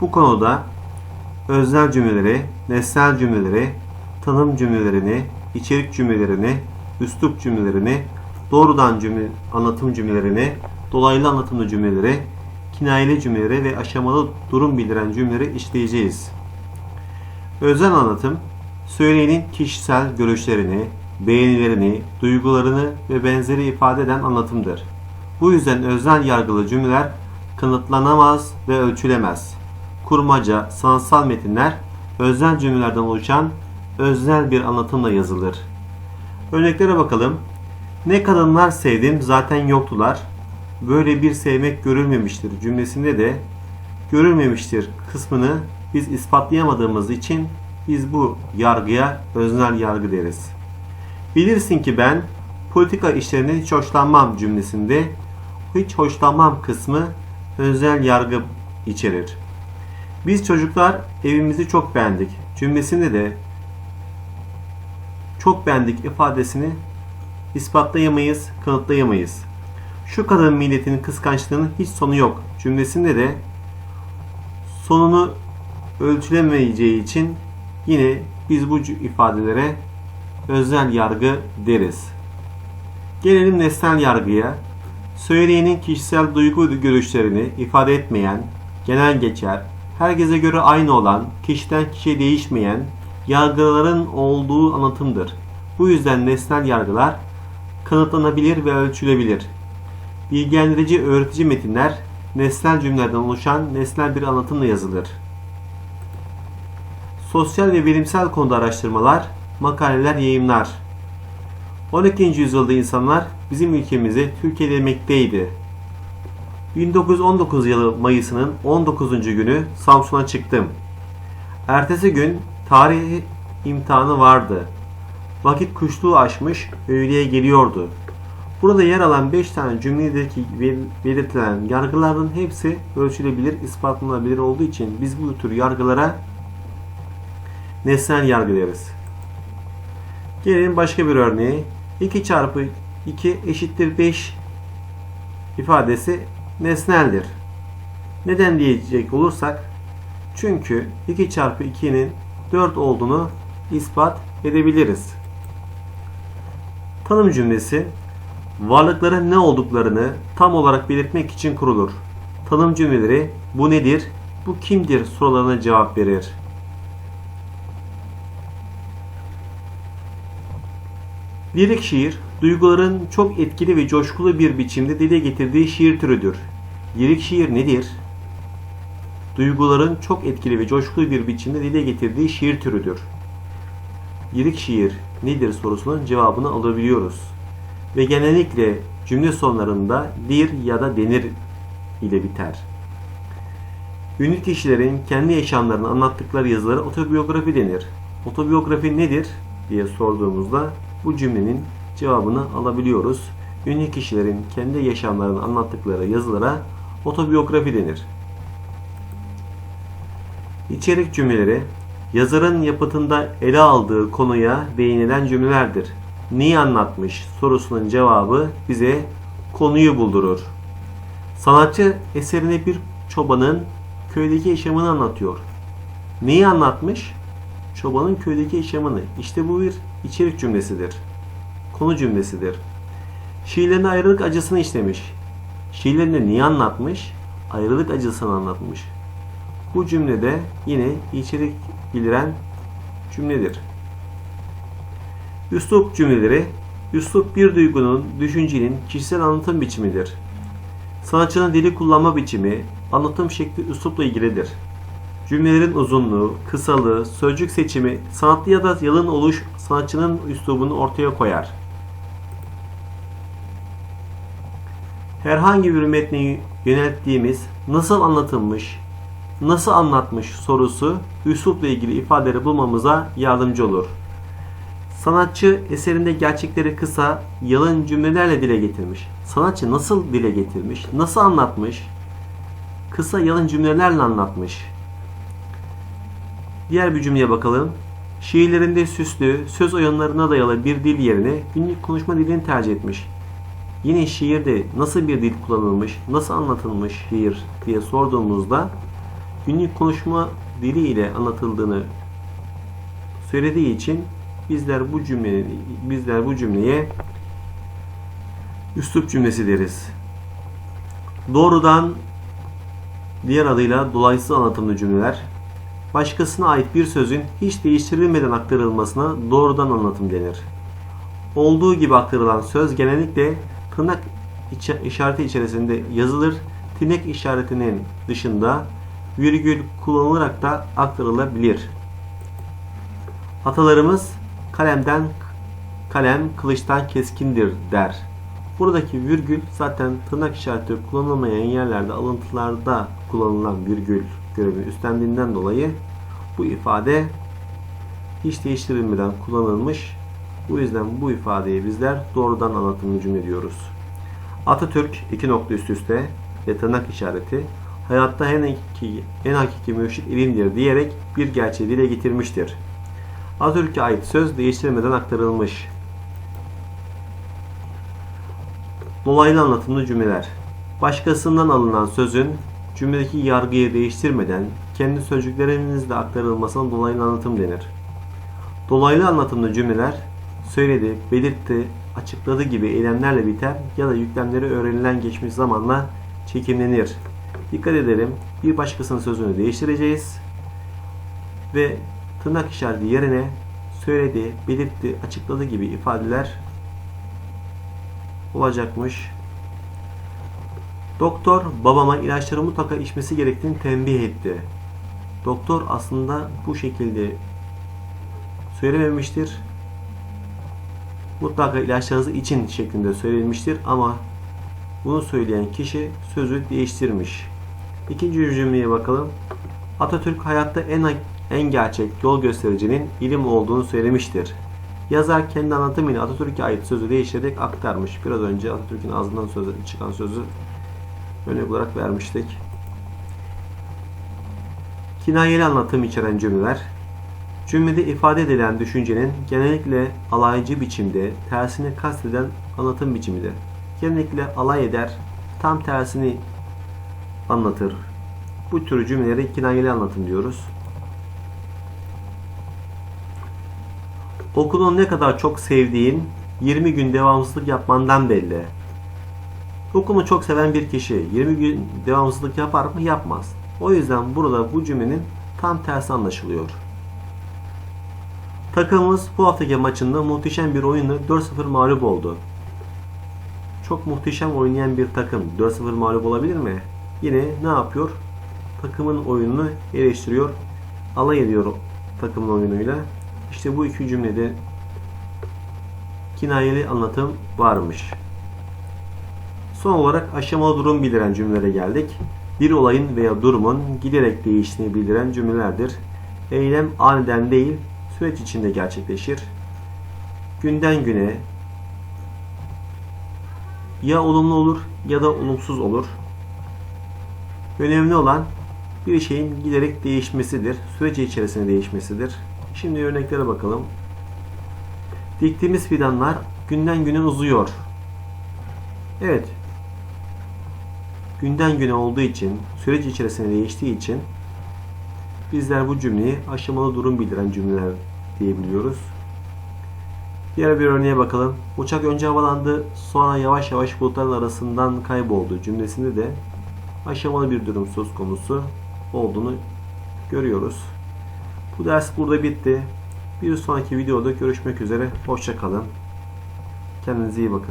Bu konuda öznel cümleleri, nesnel cümleleri, tanım cümlelerini, içerik cümlelerini, üslup cümlelerini, doğrudan cümle, anlatım cümlelerini, dolaylı anlatımlı cümleleri, kinayeli cümleleri ve aşamalı durum bildiren cümleleri işleyeceğiz. Özel anlatım, söyleyenin kişisel görüşlerini, beğenilerini, duygularını ve benzeri ifade eden anlatımdır. Bu yüzden öznel yargılı cümleler kanıtlanamaz ve ölçülemez. Kurmaca, sanatsal metinler öznel cümlelerden oluşan öznel bir anlatımla yazılır. Örneklere bakalım. Ne kadınlar sevdim zaten yoktular. Böyle bir sevmek görülmemiştir cümlesinde de görülmemiştir kısmını biz ispatlayamadığımız için biz bu yargıya öznel yargı deriz. Bilirsin ki ben politika işlerinden hiç hoşlanmam cümlesinde hiç hoşlanmam kısmı özel yargı içerir. Biz çocuklar evimizi çok beğendik cümlesinde de çok beğendik ifadesini ispatlayamayız, kanıtlayamayız. Şu kadın milletinin kıskançlığının hiç sonu yok cümlesinde de sonunu ölçülemeyeceği için yine biz bu ifadelere özel yargı deriz. Gelelim nesnel yargıya. Söyleyenin kişisel duygu görüşlerini ifade etmeyen, genel geçer, herkese göre aynı olan, kişiden kişiye değişmeyen yargıların olduğu anlatımdır. Bu yüzden nesnel yargılar kanıtlanabilir ve ölçülebilir. Bilgilendirici öğretici metinler nesnel cümlelerden oluşan nesnel bir anlatımla yazılır. Sosyal ve bilimsel konuda araştırmalar, makaleler, yayımlar. 12. yüzyılda insanlar bizim ülkemize Türkiye demekteydi. 1919 yılı Mayıs'ının 19. günü Samsun'a çıktım. Ertesi gün tarih imtihanı vardı. Vakit kuşluğu aşmış, öğleye geliyordu. Burada yer alan 5 tane cümledeki belirtilen yargıların hepsi ölçülebilir, ispatlanabilir olduğu için biz bu tür yargılara nesnel yargı deriz. Gelelim başka bir örneğe. 2 çarpı 2 eşittir 5 ifadesi nesneldir. Neden diyecek olursak çünkü 2 çarpı 2'nin 4 olduğunu ispat edebiliriz. Tanım cümlesi varlıkların ne olduklarını tam olarak belirtmek için kurulur. Tanım cümleleri bu nedir, bu kimdir sorularına cevap verir. Lirik şiir, duyguların çok etkili ve coşkulu bir biçimde dile getirdiği şiir türüdür. Lirik şiir nedir? Duyguların çok etkili ve coşkulu bir biçimde dile getirdiği şiir türüdür. Lirik şiir nedir sorusunun cevabını alabiliyoruz. Ve genellikle cümle sonlarında dir ya da denir ile biter. Ünlü kişilerin kendi yaşamlarını anlattıkları yazılara otobiyografi denir. Otobiyografi nedir diye sorduğumuzda bu cümlenin cevabını alabiliyoruz. Ünlü kişilerin kendi yaşamlarını anlattıkları yazılara otobiyografi denir. İçerik cümleleri yazarın yapıtında ele aldığı konuya değinilen cümlelerdir. Neyi anlatmış sorusunun cevabı bize konuyu buldurur. Sanatçı eserine bir çobanın köydeki yaşamını anlatıyor. Neyi anlatmış? Çobanın köydeki yaşamını. İşte bu bir içerik cümlesidir. Konu cümlesidir. Şiirlerinde ayrılık acısını işlemiş. Şiirlerinde niye anlatmış? Ayrılık acısını anlatmış. Bu cümlede yine içerik bildiren cümledir. Üslup cümleleri Üslup bir duygunun, düşüncenin kişisel anlatım biçimidir. Sanatçının dili kullanma biçimi, anlatım şekli üslupla ilgilidir. Cümlelerin uzunluğu, kısalığı, sözcük seçimi, sanatlı ya da yalın oluş sanatçının üslubunu ortaya koyar. Herhangi bir metne yönelttiğimiz nasıl anlatılmış, nasıl anlatmış sorusu üslupla ilgili ifadeleri bulmamıza yardımcı olur. Sanatçı eserinde gerçekleri kısa, yalın cümlelerle dile getirmiş. Sanatçı nasıl dile getirmiş, nasıl anlatmış? Kısa yalın cümlelerle anlatmış. Diğer bir cümleye bakalım. Şiirlerinde süslü, söz oyunlarına dayalı bir dil yerine günlük konuşma dilini tercih etmiş. Yine şiirde nasıl bir dil kullanılmış, nasıl anlatılmış şiir diye sorduğumuzda günlük konuşma dili ile anlatıldığını söylediği için bizler bu cümle bizler bu cümleye üslup cümlesi deriz. Doğrudan diğer adıyla dolaysız anlatımlı cümleler başkasına ait bir sözün hiç değiştirilmeden aktarılmasına doğrudan anlatım denir. Olduğu gibi aktarılan söz genellikle tırnak işareti içerisinde yazılır. Tırnak işaretinin dışında virgül kullanılarak da aktarılabilir. Atalarımız kalemden kalem kılıçtan keskindir der. Buradaki virgül zaten tırnak işareti kullanılmayan yerlerde alıntılarda kullanılan virgül görevi üstlendiğinden dolayı bu ifade hiç değiştirilmeden kullanılmış. Bu yüzden bu ifadeyi bizler doğrudan anlatımlı cümle diyoruz. Atatürk iki nokta üst üste ve tırnak işareti hayatta en hakiki, en hakiki mürşit ilimdir diyerek bir gerçeği dile getirmiştir. Atatürk'e ait söz değiştirilmeden aktarılmış. Dolaylı anlatımlı cümleler. Başkasından alınan sözün cümledeki yargıyı değiştirmeden kendi sözcüklerinizle aktarılmasına dolaylı anlatım denir. Dolaylı anlatımlı cümleler söyledi, belirtti, açıkladı gibi eylemlerle biter ya da yüklemleri öğrenilen geçmiş zamanla çekimlenir. Dikkat edelim. Bir başkasının sözünü değiştireceğiz ve tırnak işareti yerine söyledi, belirtti, açıkladı gibi ifadeler olacakmış. Doktor babama ilaçları mutlaka içmesi gerektiğini tembih etti. Doktor aslında bu şekilde söylememiştir. Mutlaka ilaçlarınızı için şeklinde söylenmiştir ama bunu söyleyen kişi sözü değiştirmiş. İkinci cümleye bakalım. Atatürk hayatta en en gerçek yol göstericinin ilim olduğunu söylemiştir. Yazar kendi anlatımıyla Atatürk'e ait sözü değiştirerek aktarmış. Biraz önce Atatürk'ün ağzından sözü, çıkan sözü örnek olarak vermiştik. Kinayeli anlatım içeren cümleler Cümlede ifade edilen düşüncenin genellikle alaycı biçimde tersini kasteden anlatım biçimidir. Genellikle alay eder, tam tersini anlatır. Bu tür cümlelere kinayeli anlatım diyoruz. Okulun ne kadar çok sevdiğin 20 gün devamsızlık yapmandan belli. Okulunu çok seven bir kişi 20 gün devamsızlık yapar mı? Yapmaz. O yüzden burada bu cümlenin tam tersi anlaşılıyor. Takımımız bu haftaki maçında muhteşem bir oyunla 4-0 mağlup oldu. Çok muhteşem oynayan bir takım 4-0 mağlup olabilir mi? Yine ne yapıyor? Takımın oyununu eleştiriyor, alay ediyor takımın oyunuyla. İşte bu iki cümlede kinayeli anlatım varmış. Son olarak aşamalı durum bildiren cümlelere geldik. Bir olayın veya durumun giderek değiştiğini bildiren cümlelerdir. Eylem aniden değil, süreç içinde gerçekleşir. Günden güne ya olumlu olur ya da olumsuz olur. Önemli olan bir şeyin giderek değişmesidir. Süreci içerisinde değişmesidir. Şimdi örneklere bakalım. Diktiğimiz fidanlar günden güne uzuyor. Evet. Günden güne olduğu için, süreç içerisinde değiştiği için bizler bu cümleyi aşamalı durum bildiren cümleler diyebiliyoruz. Diğer bir örneğe bakalım. Uçak önce havalandı, sonra yavaş yavaş bulutların arasından kayboldu cümlesinde de aşamalı bir durum söz konusu olduğunu görüyoruz. Bu ders burada bitti. Bir sonraki videoda görüşmek üzere. Hoşçakalın. Kendinize iyi bakın.